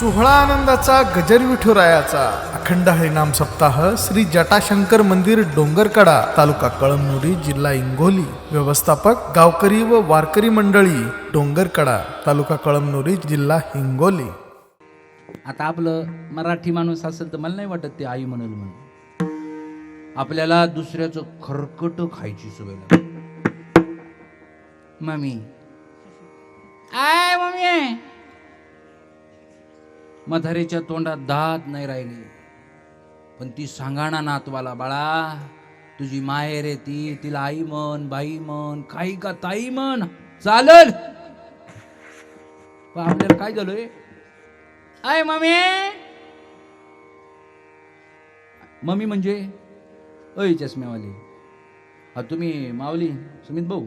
सोहळा आनंदाचा गजर विठुरायाचा. अखंड हरिनाम सप्ताह श्री जटाशंकर मंदिर डोंगरकडा तालुका कळमनुरी जिल्हा इंगोली. व्यवस्थापक गावकरी व वारकरी मंडळी डोंगरकडा तालुका कळमनुरी जिल्हा हिंगोली. आता आपलं मराठी माणूस असेल तर मला नाही वाटत ते आई म्हणेल म्हणून. आपल्याला दुसऱ्याचं खरकट खायची सवय लागते मम्मी. I mummy. म्हातारीच्या तोंडात दात नाही राहिली. पण ती सांगाणा नातवाला बाळा तुझी माहेर आहे ती तिला आई म्हण बाई म्हण काही का ताई म्हण चालल. आपल्याला काय झालंय आय मम्मी. मम्मी म्हणजे? अय चष्म्यावाली. हा तुम्ही मावली सुमित भाऊ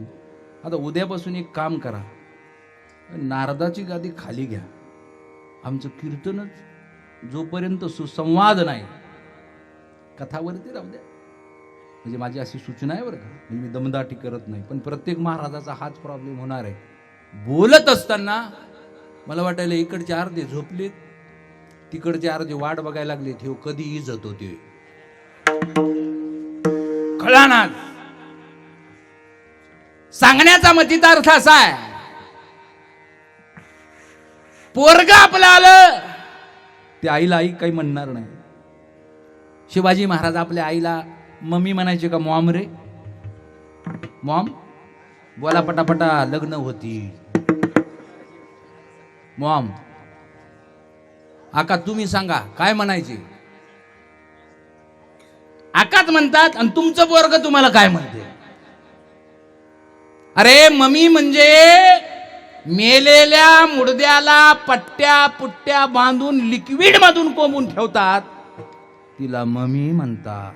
आता उद्यापासून एक काम करा. नारदाची गादी खाली घ्या. आमचं कीर्तनच जोपर्यंत सुसंवाद नाही कथावरती राहू द्या. म्हणजे माझी अशी सूचना आहे बरं का. म्हणजे मी दमदाटी करत नाही पण प्रत्येक महाराजाचा हाच प्रॉब्लेम होणार आहे. बोलत असताना मला वाटायला इकडचे अर्धे झोपलेत तिकडचे अर्धे वाट बघायला लागलेत हे कधी इजत होते. कळाना? सांगण्याचा मतीचा अर्थ असा आहे पोरग आपलं आलं. ते आईला आई काही म्हणणार नाही. शिवाजी महाराज आपल्या आईला मम्मी म्हणायचे का मॉम रे? मॉम बोला पटापटा लग्न होती मॉम आका तुम्ही सांगा काय म्हणायचे? आकाच म्हणतात आणि तुमचं पोरग तुम्हाला काय म्हणते? अरे मम्मी म्हणजे मेलेल्या मुडद्याला पट्ट्या पुट्ट्या बांधून लिक्विड मधून कोंबून ठेवतात. तिला मम्मी म्हणतात.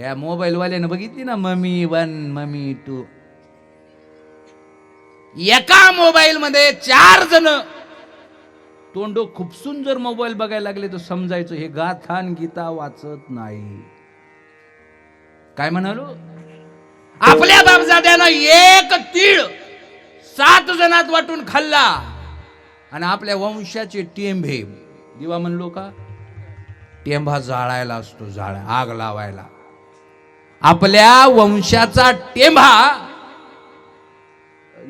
या मोबाईलवाल्याने बघितली ना मम्मी वन मम्मी टू. एका मोबाईल मध्ये चार जण. तोंड खुपसून जर मोबाईल बघायला लागले तर समजायचं हे गाथान गीता वाचत नाही. काय म्हणालो? आपल्या बापजाद्यानं एक तीळ सात जणात वाटून खाल्ला. आणि आपल्या वंशाचे टेंभे. दिवा म्हणलो का? टेंभा जाळायला असतो जाळ आग लावायला. आपल्या वंशाचा टेंभा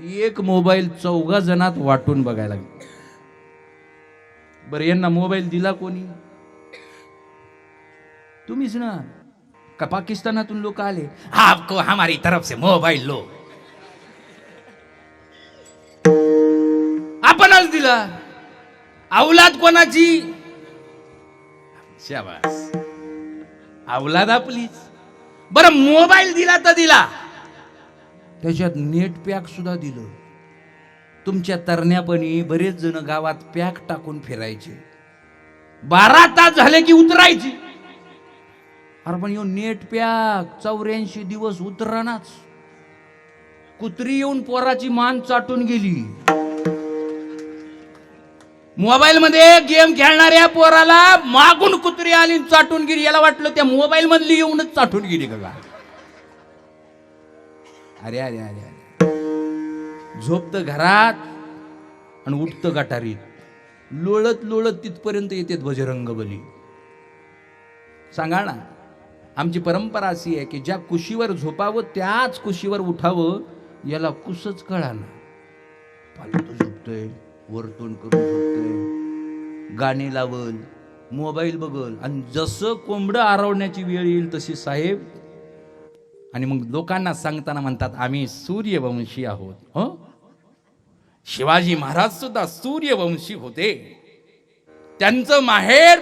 एक मोबाईल चौघा जणात वाटून बघायला बरं यांना मोबाईल दिला कोणी? तुम्हीच ना. का पाकिस्तानातून लोक आले? आपको हमारी तरफ से मोबाईल लो. आपणच दिला. अवलाद कोणाची? शाबास. अवलाद आपलीच. बरं मोबाईल दिला तर दिला. त्याच्यात नेट पॅक सुद्धा दिलं. तुमच्या तरण्यापणी बरेच जण गावात पॅक टाकून फिरायचे. बारा तास झाले की उतरायची. अरे पण यो नेट पॅक चौऱ्याऐंशी दिवस उतरानाच कुत्री येऊन पोराची मान चाटून गेली. मोबाईल मध्ये गेम खेळणाऱ्या पोराला मागून कुत्री आली चाटून गिरी याला वाटलं त्या मोबाईल मधली येऊनच चाटून गिरी का अरे अरे अरे अरे. झोपत घरात आणि उठतं गटारीत. लोळत लोळत तिथपर्यंत येते बजरंग बली सांगा ना आमची परंपरा अशी आहे की ज्या कुशीवर झोपावं त्याच कुशीवर उठावं याला कुसच कळा ना पालतो झोपतोय. वरतून करून झोपतोय गाणी लावल मोबाईल बघल आणि जसं कोंबडं आरवण्याची वेळ येईल तशी साहेब. आणि मग लोकांना सांगताना म्हणतात आम्ही सूर्यवंशी आहोत. हो? शिवाजी महाराज सुद्धा सूर्यवंशी होते. त्यांचं माहेर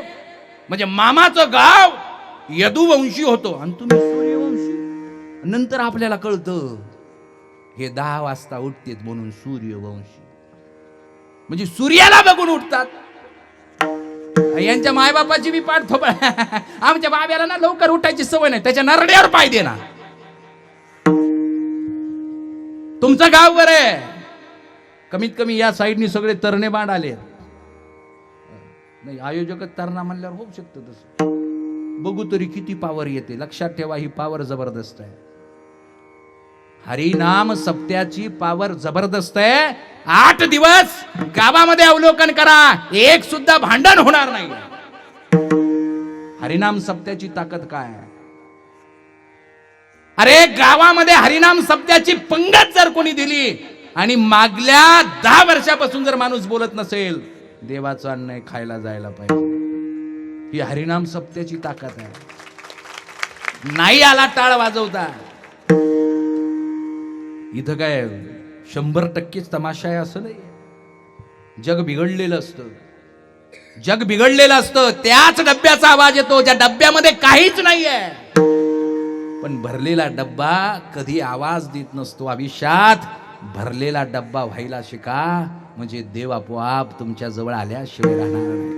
म्हणजे मामाचं गाव यदुवंशी होतो. आणि तुम्ही सूर्यवंशी? नंतर आपल्याला कळतं हे दहा वाजता उठतेत म्हणून सूर्यवंशी. म्हणजे सूर्याला बघून उठतात. यांच्या मायबापाची बी पाठ थोपळ आमच्या बाब्याला ना लवकर उठायची सवय नाही त्याच्या नरड्यावर पाय देना तुमचं गाव बरं आहे. कमीत कमी या साईडनी सगळे तरणे बांड आले. नाही आयोजकच तरणा म्हणल्यावर होऊ शकतं तसं. बघू तरी किती पावर येते. लक्षात ठेवा ही पावर जबरदस्त आहे. हरिनाम सप्त्याची पावर जबरदस्त आहे. आठ दिवस गावामध्ये अवलोकन करा. एक सुद्धा भांडण होणार नाही. हरिनाम सप्त्याची ताकद काय अरे गावामध्ये हरिनाम सप्त्याची पंगत जर कोणी दिली आणि मागल्या दहा वर्षापासून जर माणूस बोलत नसेल देवाचं अन्न खायला जायला पाहिजे. ही हरिनाम सप्त्याची ताकद आहे. नाही आला टाळ वाजवता. इथं काय शंभर टक्केच तमाशा आहे असं नाही जग बिघडलेलं असतं. जग बिघडलेलं असतं त्याच डब्याचा आवाज येतो ज्या डब्यामध्ये काहीच नाहीये. पण भरलेला डब्बा कधी आवाज देत नसतो. आयुष्यात भरलेला डब्बा व्हायला शिका म्हणजे देव आपोआप तुमच्या जवळ आल्याशिवाय राहणार नाही.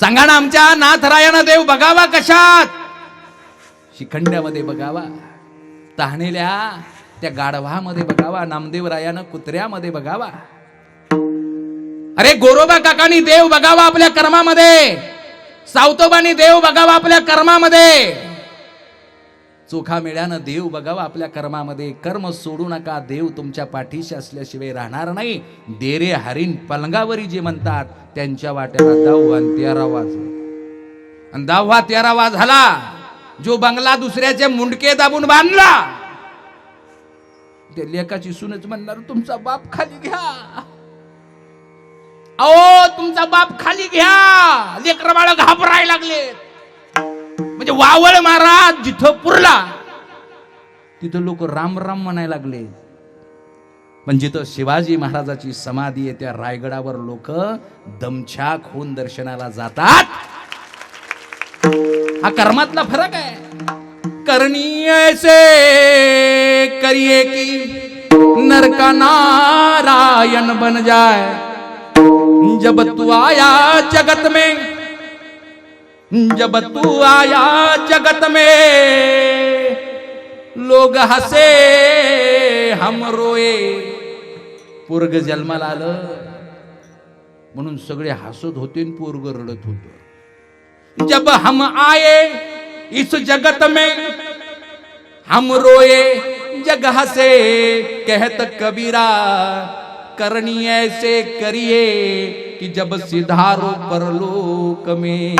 सांगा ना आमच्या नाथरायानं देव बघावा कशात? शिखंड्यामध्ये बघावा. तहानेल्या त्या गाढवामध्ये बघावा नामदेव रायानं कुत्र्यामध्ये बघावा. अरे गोरोबा काकानी देव बघावा आपल्या कर्मामध्ये. सावतोबानी देव बघावा आपल्या कर्मामध्ये. चोखा मेळ्यानं देव बघावा आपल्या कर्मामध्ये. कर्म सोडू नका देव तुमच्या पाठीशी असल्याशिवाय राहणार नाही. देरे हरिण पलंगावरी जे म्हणतात त्यांच्या वाट्याला दहावा आणि तेरावा आणि दहावा तेरावा झाला. जो बंगला दुसऱ्याचे मुंडके दाबून बांधला. त्या लेकाची सुनच म्हणणार तुमचा बाप खाली घ्या. अहो तुमचा बाप खाली घ्या. लेकर बाळ घाबरायला लागले म्हणजे वावळ महाराज जिथं पुरला तिथं लोक राम राम म्हणायला लागले. पण जिथं शिवाजी महाराजाची समाधी आहे त्या रायगडावर लोक दमछाक होऊन दर्शनाला जातात. हा कर्मातला फरक आहे. करणी ऐसे करिए की नर का नारायण बन जाए। जब तू आया जगत में जब तू आया जगत में लोग हसे हम रोए। पोरग जन्माला आलं म्हणून सगळे हसत होते पूर्ग पोरग रडत होत। जब हम आए इस जगत में हम रोए जगह से कहत कबीरा, करनी ऐसे करिए कि जब सिधारो परलोक में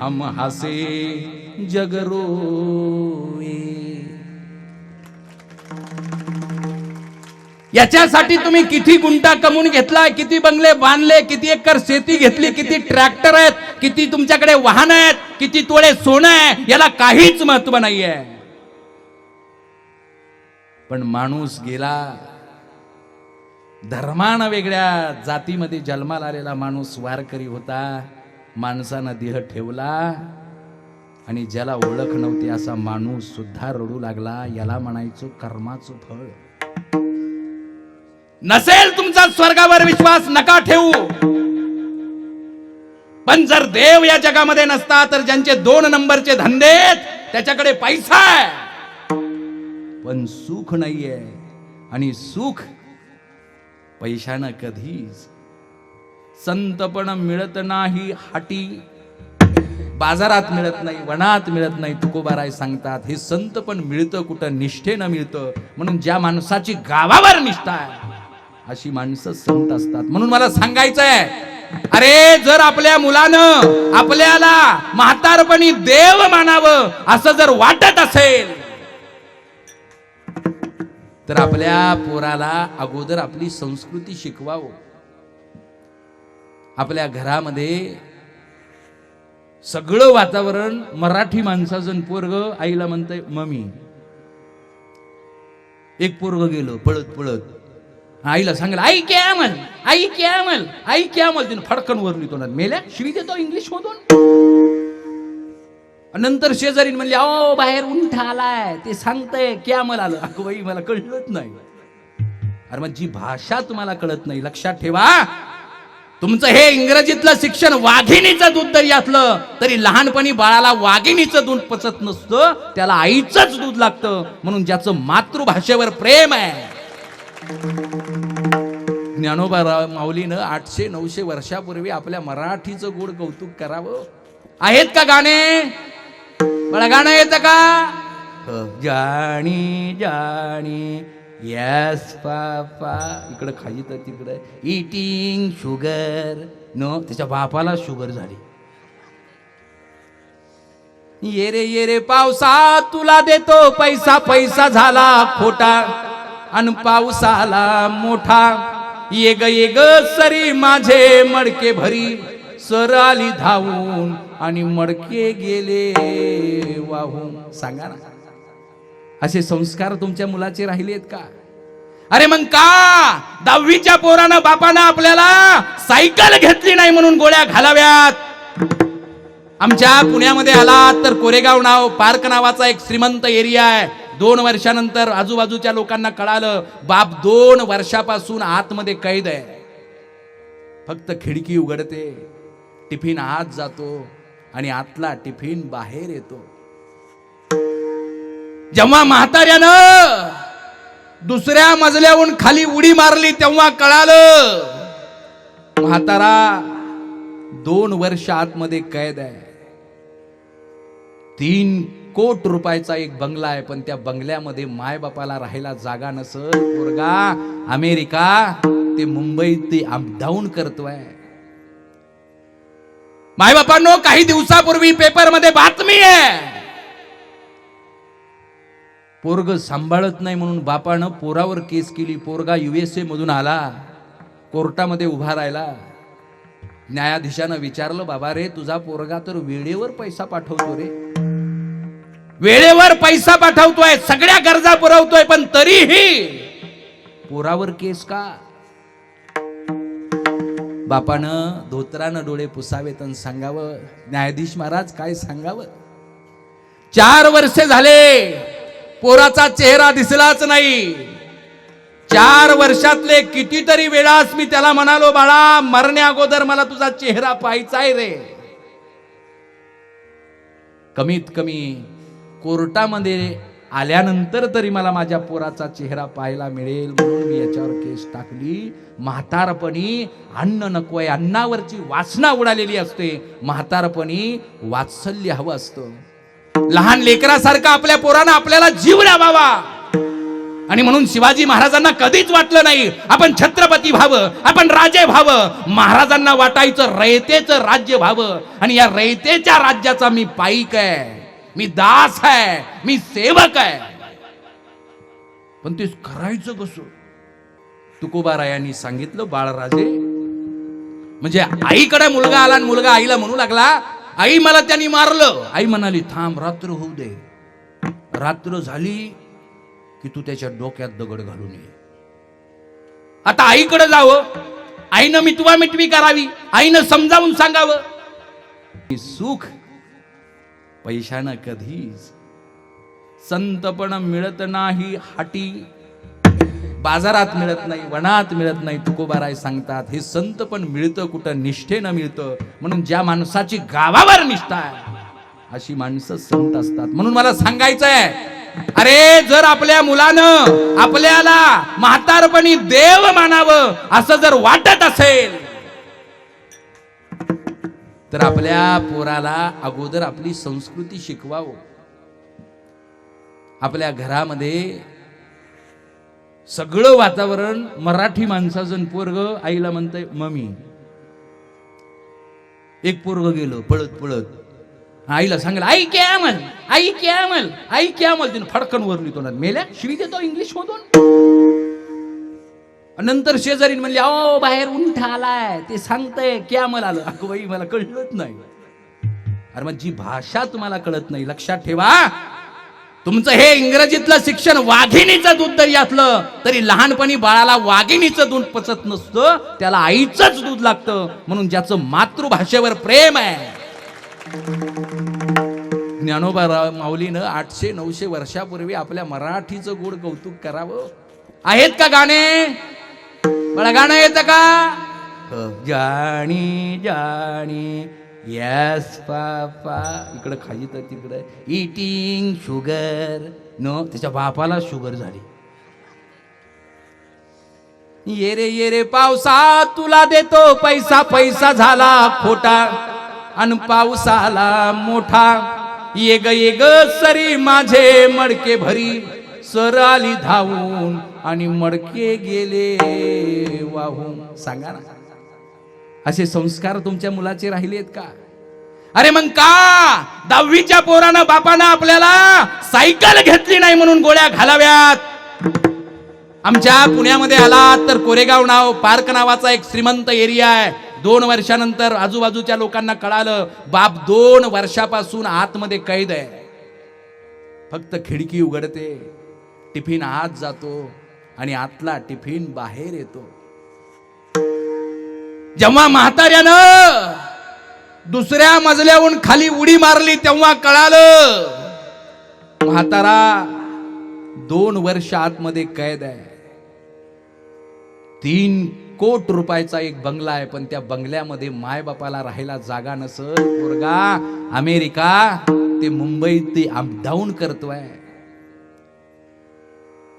हम हंसे जग रोए। याच्यासाठी तुम्ही किती गुंटा कमवून घेतलाय किती बंगले बांधले किती एकर शेती घेतली किती ट्रॅक्टर आहेत किती तुमच्याकडे वाहन आहेत किती तोळे सोनं आहे याला काहीच महत्त्व नाहीये. पण माणूस गेला धर्मानं वेगळ्या जातीमध्ये जन्माला आलेला माणूस वारकरी होता माणसानं देह ठेवला आणि ज्याला ओळख नव्हती असा माणूस सुद्धा रडू लागला याला म्हणायचो कर्माचं फळ. नसेल तुमचा स्वर्गावर विश्वास नका ठेवू. पण जर देव या जगामध्ये नसता तर ज्यांचे दोन नंबरचे धंदे त्याच्याकडे पैसा आहे. पण सुख नाहीये आणि सुख पैशानं कधीच. संतपण मिळत नाही हाटी. बाजारात मिळत नाही वनात मिळत नाही तुकोबाराय सांगतात हे संत पण मिळतं कुठं निष्ठेनं मिळतं. म्हणून ज्या माणसाची गावावर निष्ठा आहे अशी माणसं संत असतात. म्हणून मला सांगायचं आहे अरे जर आपल्या मुलानं आपल्याला म्हातारपणी देव मानावं असं जर वाटत असेल तर आपल्या पोराला अगोदर आपली संस्कृती शिकवावं. आपल्या घरामध्ये सगळं वातावरण मराठी माणसाचं पोरग आईला म्हणतंय मम्मी एक पोरग गेलो पळत पळत. आईला सांगेल आई कॅमल आई कॅमल आई कॅमल. तिने फडकन वरली तोंडात मेल्या. श्री देतो इंग्लिश मधून नंतर शेजारीन म्हणले अहो बाहेर उंठ आलाय. ते सांगतंय कॅमल आलं. अगं बाई मला कळलंच नाही. अरे मग जी भाषा तुम्हाला कळत नाही लक्षात ठेवा. तुमचं हे इंग्रजीतलं शिक्षण वाघिणीचं दूध जरी असलं तरी लहानपणी बाळाला वाघिणीचं दूध पचत नसतं त्याला आईचंच दूध लागतं. म्हणून ज्याचं मातृभाषेवर प्रेम आहे ज्ञानोबा राव माऊलीनं आठशे नऊशे वर्षापूर्वी आपल्या मराठीचं गोड कौतुक करावं. आहेत का गाणे? मला गाणं येतं का? जाणी जाणी यस पापा. इकडं खाली तर तिकडं. इटिंग शुगर न त्याच्या बापाला शुगर झाली. ये रे ये रे पावसा तुला देतो पैसा पैसा झाला खोटा. अन पाऊस आला मोठा. ये ग ये ग सरी माझे मडके भरी. सर आली धावून आणि मडके गेले वाहून. सांगा ना. असे संस्कार तुमच्या मुलाचे राहिलेत का? अरे मग का? दहावीच्या पोरानं बापानं आपल्याला सायकल घेतली नाही म्हणून गोळ्या घालाव्यात? आमच्या पुण्यामध्ये आलात तर कोरेगाव नाव पार्क नावाचा एक श्रीमंत एरिया आहे. दोन वर्षानंतर आजूबाजूच्या लोकांना कळालं बाप दोन वर्षापासून आतमध्ये कैद आहे. फक्त खिडकी उघडते टिफिन आत जातो आणि आतला टिफिन बाहेर येतो. जेव्हा म्हाताऱ्यानं दुसऱ्या मजल्याहून खाली उडी मारली तेव्हा कळालं म्हातारा दोन वर्ष आतमध्ये कैद आहे. तीन कोट रुपयाचा एक बंगला आहे पण त्या बंगल्यामध्ये माय बापाला राहायला जागा नसत. पोरगा अमेरिका ते मुंबईत ते अपडाऊन करतोय. मायबापांनो काही दिवसापूर्वी पेपरमध्ये बातमी आहे. पोरग सांभाळत नाही म्हणून बापानं पोरावर केस केली. पोरगा युएसए मधून आला कोर्टामध्ये उभा राहिला. न्यायाधीशानं विचारलं बाबा रे तुझा पोरगा तर वेळेवर पैसा पाठवतो रे. वेळेवर पैसा पाठवतोय सगळ्या गरजा पुरवतोय पण तरीही पोरावर केस का? बापानं धोत्रानं डोळे पुसावेत आणि सांगावं न्यायाधीश महाराज काय सांगावं? चार वर्षे झाले पोराचा चेहरा दिसलाच नाही. चार वर्षातले कितीतरी वेळास मी त्याला म्हणालो बाळा मरण्या अगोदर मला तुझा चेहरा पाहायचा आहे रे. कमीत कमी कोर्टामध्ये आल्यानंतर तरी मला माझ्या पोराचा चेहरा पाहायला मिळेल म्हणून मी याच्यावर केस टाकली. म्हातारपणी अन्न नकोय अन्नावरची वासना उडालेली असते. म्हातारपणी वात्सल्य हवं असतं. लहान लेकरासारखं आपल्या पोरानं आपल्याला जीव लावावा. आणि म्हणून शिवाजी महाराजांना कधीच वाटलं नाही आपण छत्रपती व्हावं आपण राजे व्हावं. महाराजांना वाटायचं रयतेचं राज्य व्हावं. आणि या रयतेच्या राज्याचा मी पायी आहे. मी दास आहे मी सेवक आहे. पण ते करायचं कस? तुकोबारायांनी सांगितलं बाळराजे म्हणजे आईकडे मुलगा आला आणि मुलगा आईला म्हणू लागला आई मला त्यांनी मारलं. आई म्हणाली थांब रात्र होऊ दे. रात्र झाली की तू त्याच्या डोक्यात दगड घालून ये. आता आईकडे जावं. आईनं मिटवा मिटवी करावी. आईनं समजावून सांगावं. सुख पैशानं कधीच. संतपण मिळत नाही हाटी. बाजारात मिळत नाही वनात मिळत नाही तुकोबाराय सांगतात. हे संत पण मिळतं कुठं निष्ठेनं मिळतं. म्हणून ज्या माणसाची गावावर निष्ठा आहे अशी माणसं संत असतात. म्हणून मला सांगायचं आहे अरे जर आपल्या मुलानं आपल्याला म्हातारपणी देव मानावं असं जर वाटत असेल तर आपल्या पोराला अगोदर आपली संस्कृती शिकवावं. आपल्या घरामध्ये सगळं वातावरण मराठी माणसाचं पोरग आईला म्हणतंय मम्मी एक पोरग गेलं पळत पळत. आईला सांगितलं आई कॅमल आई कॅमल आई कॅमल तिने फडकन वरली तोंडात मेल्या श्री देतो इंग्लिश मधून नंतर शेजारीन म्हणले अहो बाहेर उंठ आलाय. ते सांगतंय मला आलं. अगं बाई मला कळलंच नाही. अरे मग जी भाषा तुम्हाला कळत नाही लक्षात ठेवा. तुमचं हे इंग्रजीतलं शिक्षण वाघिणीचं दूध जरी असलं तरी लहानपणी बाळाला वाघिणीचं दूध पचत नसतं त्याला आईचंच दूध लागतं. म्हणून ज्याचं मातृभाषेवर प्रेम आहे. ज्ञानोबा राव माऊलीनं आठशे नऊशे वर्षापूर्वी आपल्या मराठीचं गोड कौतुक करावं. आहेत का गाणे? मला गाणं येतं का? जाणी जाणी यस पापा. इकडं खाली तर तिकडं. इटिंग शुगर नो त्याच्या बापाला शुगर झाली. ये रे ये रे पावसा तुला देतो पैसा. पैसा झाला खोटा अन पावसाला मोठा. ये ग ये ग सरी माझे मडके भरी. सर आली धावून आणि मडके गेले वाहून. सांगा ना. असे संस्कार तुमच्या मुलाचे राहिले आहेत का? अरे मग का? दहावीच्या पोरानं बापानं आपल्याला सायकल घेतली नाही म्हणून गोळ्या घालाव्यात? आमच्या पुण्यामध्ये आलात तर कोरेगाव नाव पार्क नावाचा एक श्रीमंत एरिया आहे. दोन वर्षानंतर आजूबाजूच्या लोकांना कळालं बाप दोन वर्षापासून आतमध्ये कैद आहे. फक्त खिडकी उघडते टिफिन आत जातो आणि आतला टिफिन बाहेर येतो. जेव्हा म्हाताऱ्यानं दुसऱ्या मजल्याहून खाली उडी मारली तेव्हा कळालं म्हातारा दोन वर्ष आतमध्ये कैद आहे. तीन कोट रुपयाचा एक बंगला आहे पण त्या बंगल्यामध्ये मायबापाला राहायला जागा नसत पोरगा अमेरिका ते मुंबईत ते डाऊन करतोय.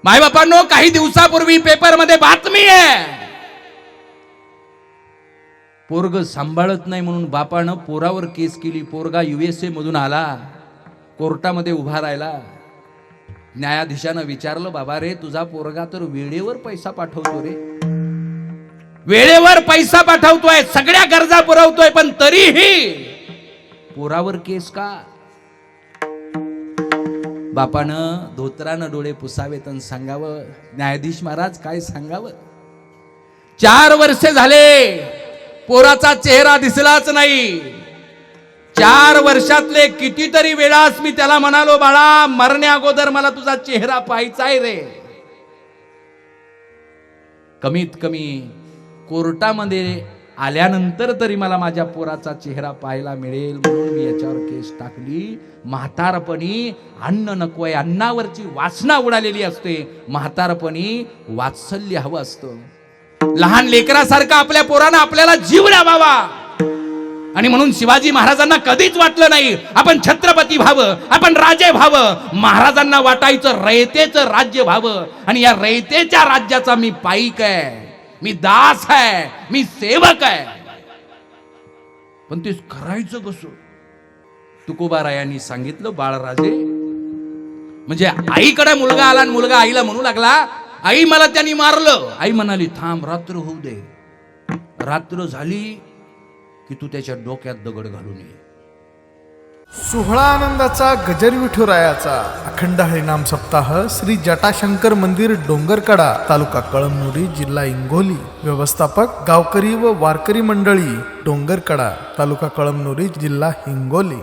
मायबापांनो काही दिवसापूर्वी पेपरमध्ये बातमी आहे. पोरग सांभाळत नाही म्हणून बापानं पोरावर केस केली. पोरगा युएसए मधून आला. कोर्टामध्ये उभा राहिला. न्यायाधीशानं विचारलं बाबा रे तुझा पोरगा तर वेळेवर पैसा पाठवतो रे. वेळेवर पैसा पाठवतोय सगळ्या गरजा पुरवतोय पण तरीही पोरावर केस का? बापानं धोत्रानं डोळे पुसावेत आणि सांगावं न्यायाधीश महाराज काय सांगावं? चार वर्षे झाले पोराचा चेहरा दिसलाच नाही. चार वर्षातले कितीतरी वेळास मी त्याला म्हणालो बाळा मरण्या अगोदर मला तुझा चेहरा पाहायचाय रे. कमीत कमी कोर्टामध्ये आल्यानंतर तरी मला माझ्या पोराचा चेहरा पाहायला मिळेल म्हणून मी याच्यावर केस टाकली. म्हातारपणी अन्न नकोय अन्नावरची वासना उडालेली असते. म्हातारपणी वात्सल्य हवं असतं. लहान लेकरासारखं आपल्या पोरानं आपल्याला जीव लावावा. आणि म्हणून शिवाजी महाराजांना कधीच वाटलं नाही आपण छत्रपती व्हावं आपण राजे व्हावं. महाराजांना वाटायचं रयतेचं राज्य व्हावं. आणि या रयतेच्या राज्याचा मी पायी आहे. मी दास आहे मी सेवक आहे. पण ते करायचं कसं? तुकोबारायांनी सांगितलं बाळराजे म्हणजे आईकडे मुलगा आला आणि मुलगा आईला म्हणू लागला आई मला त्यांनी मारलं. आई म्हणाली थांब रात्र होऊ दे. रात्र झाली की तू त्याच्या डोक्यात दगड घालून ये. सोहळा आनंदाचा गजर विठुरायाचा अखंड हरिनाम सप्ताह श्री जटाशंकर मंदिर डोंगरकडा तालुका कळमनुरी जिल्हा इंगोली व्यवस्थापक गावकरी व वारकरी मंडळी डोंगरकडा तालुका कळमनुरी जिल्हा हिंगोली.